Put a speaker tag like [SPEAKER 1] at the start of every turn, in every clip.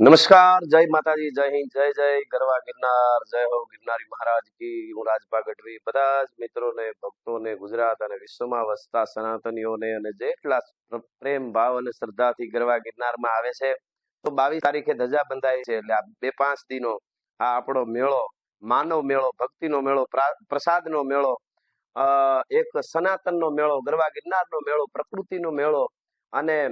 [SPEAKER 1] નમસ્કાર, જય માતાજી, જય હિન્દ, જય જય ગરવા ગિરનાર, જય હો ગિરનારી મહારાજ કી. હું રાજભા ગઢવી બધા જ મિત્રોને, ભક્તોને, ગુજરાત અને વિશ્વમાં વસતા સનાતનીઓને અને જેટલા પ્રેમ, ભાવ અને શ્રદ્ધાથી ગરવા ગિરનારમાં આવે છે, તો બાવીસ તારીખે ધજા બંધાય છે. એટલે આ બે પાંચ દિનો આ આપણો મેળો, માનવ મેળો, ભક્તિનો મેળો, પ્રા- પ્રસાદનો મેળો એક સનાતનનો મેળો, ગરવા ગિરનારનો મેળો, પ્રકૃતિનો મેળો અને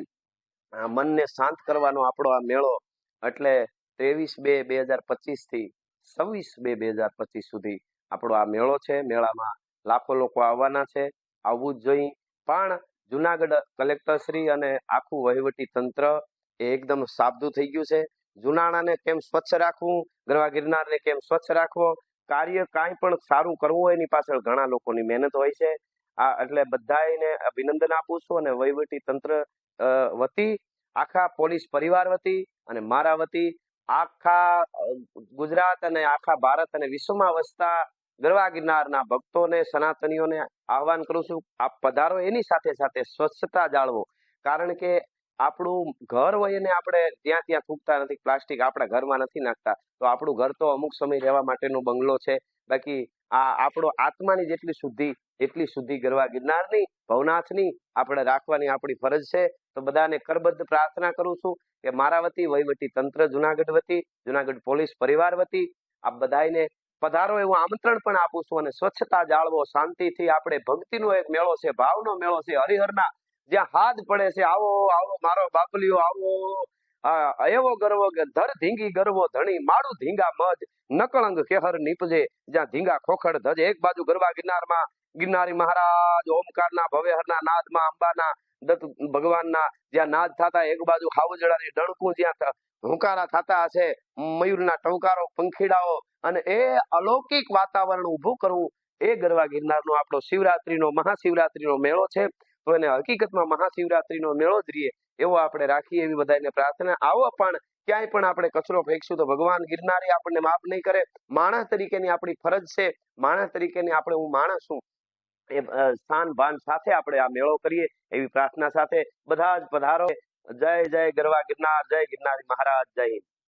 [SPEAKER 1] મનને શાંત કરવાનો આપણો આ મેળો એટલે ત્રેવીસ બે બે હજાર પચીસથી છવ્વીસ બે બે હજાર પચીસ સુધી આપણો આ મેળો છે. મેળામાં લાખો લોકો આવવાના છે. આવવું જ જોઈએ. પણ જુનાગઢ કલેક્ટરશ્રી અને આખું વહીવટી તંત્ર એ એકદમ સાબદું થઈ ગયું છે. જુનાણાને કેમ સ્વચ્છ રાખવું? ગરવા ગિરનારને કેમ સ્વચ્છ રાખવો? કાર્ય કાંઈ પણ સારું કરવું એની પાછળ ઘણા લોકોની મહેનત હોય છે. આ એટલે બધાને અભિનંદન આપું છું અને વહીવટી તંત્ર વતી આખા પોલીસ પરિવાર વતી અને મારા વતી આખા ગુજરાત અને આખા ભારત અને વિશ્વમાં વસતા ગરવા ગિરનારના ભક્તોને, સનાતનીઓને આહવાન કરું છું. આપ પધારો, એની સાથે સાથે સ્વચ્છતા જાળવો. કારણ કે આપણું ઘર હોય એને આપણે ત્યાં ત્યાં થૂકતા નથી. પ્લાસ્ટિક આપણા ઘરમાં નથી નાખતા. તો આપણું ઘર તો અમુક સમય રહેવા માટેનો બંગલો છે. બાકી આ આપણો આત્માની જેટલી શુદ્ધિ, એટલી શુદ્ધિ ગરવા ગિરનારની ભવનાથની આપણે રાખવાની આપણી ફરજ છે, તો બધાને કરબદ્ધ પ્રાર્થના કરું છું કે મારા વતી વહીવટી તંત્ર, જુનાગઢ વતી, જુનાગઢ પોલીસ પરિવાર વતી, આપ બધાને પધારો એવું આમંત્રણ પણ આપું છું અને સ્વચ્છતા જાળવો, શાંતિથી આપણે ભક્તિનો એક મેળો છે, ભાવનો મેળો છે, હરિહરના, જ્યાં હાથ પડે છે, આવો આવો, મારો બાપલીઓ, આવો એવો ગર્વ કે ધર ધીંગી ગરવો, ધણી માળું ધીંગા મજ નકળંગ કેહર નીપજે, જ્યાં ધીંગા ખોખડ ધજ. એક બાજુ ગરબા ગિરનારમાં, ગિરનારી મહારાજ ઓમકારના, ભવેહરના નાદમાં, અંબાના, દત્ત ભગવાનના જ્યાં નાદ થતા, એક બાજુ ખાવજડાની ડણકું જ્યાં હુંકારા થતા હશે, મયુરના ટંકારો, પંખીડાઓ, અને એ અલૌકિક વાતાવરણ ઊભું કરવું, એ ગરવા ગિરનારનો આપણો શિવરાત્રીનો, મહાશિવરાત્રીનો મેળો છે. તો એને હકીકતમાં મહાશિવરાત્રીનો મેળો જ રહીએ એવો આપણે રાખીએ એવી બધાને પ્રાર્થના. આવો પણ ક્યાંય પણ આપણે કચરો ફેંકશું તો ભગવાન ગિરનારી આપણને માફ નહીં કરે. માણસ તરીકેની આપણી ફરજ છે. માણસ તરીકેની આપણે હું માણસ છું. એ સ્થાન ભાન સાથે આપણે આ મેળો કરીએ એવી પ્રાર્થના સાથે બધા જ પધારો. જય જય ગરવા ગિરનાર, જય ગિરનારી મહારાજ, જય